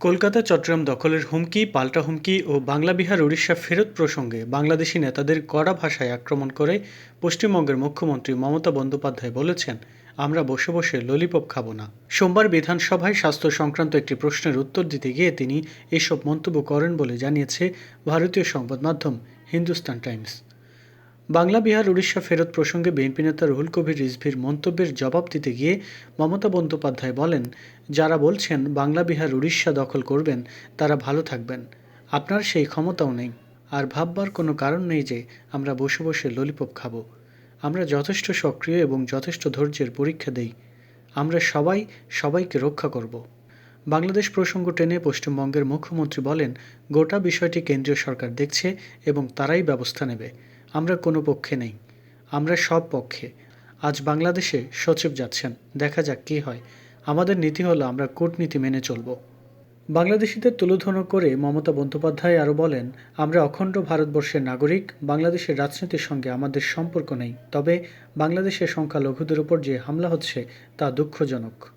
কলকাতা, চট্টগ্রাম দখলের হুমকি, পাল্টা হুমকি ও বাংলা, বিহার উড়িষ্যা ফেরত প্রসঙ্গে বাংলাদেশি নেতাদের কড়া ভাষায় আক্রমণ করে পশ্চিমবঙ্গের মুখ্যমন্ত্রী মমতা বন্দ্যোপাধ্যায় বলেছেন, আমরা বসে বসে ললিপপ খাব না। সোমবার বিধানসভায় স্বাস্থ্য সংক্রান্ত একটি প্রশ্নের উত্তর দিতে গিয়ে তিনি এসব মন্তব্য করেন বলে জানিয়েছে ভারতীয় সংবাদ মাধ্যম হিন্দুস্তান টাইমস। বাংলা, বিহার, উড়িষ্যা ফেরত প্রসঙ্গে বিএনপি নেতা রুহুল কবির রিজভির মন্তব্যের জবাব দিতে গিয়ে মমতা বন্দ্যোপাধ্যায় বলেন, যারা বলছেন বাংলা, বিহার, উড়িষ্যা দখল করবেন, তারা ভালো থাকবেন। আপনার সেই ক্ষমতাও নেই। আর ভাববার কোনো কারণ নেই যে আমরা বসে বসে ললিপপ খাব। আমরা যথেষ্ট সক্রিয় এবং যথেষ্ট ধৈর্যের পরীক্ষা দেই। আমরা সবাই সবাইকে রক্ষা করব। বাংলাদেশ প্রসঙ্গ টেনে পশ্চিমবঙ্গের মুখ্যমন্ত্রী বলেন, গোটা বিষয়টি কেন্দ্রীয় সরকার দেখছে এবং তারাই ব্যবস্থা নেবে। আমরা কোনো পক্ষে নেই। আমরা সব পক্ষে। আজ বাংলাদেশে সচিব যাচ্ছেন। দেখা যাক কী হয়। আমাদের নীতি হলো আমরা কূটনীতি মেনে চলব। বাংলাদেশিদের তুলোধন করে মমতা বন্দ্যোপাধ্যায় আরও বলেন, আমরা অখণ্ড ভারতবর্ষের নাগরিক। বাংলাদেশের রাজনীতির সঙ্গে আমাদের সম্পর্ক নেই। তবে বাংলাদেশের সংখ্যালঘুদের উপর যে হামলা হচ্ছে, তা দুঃখজনক।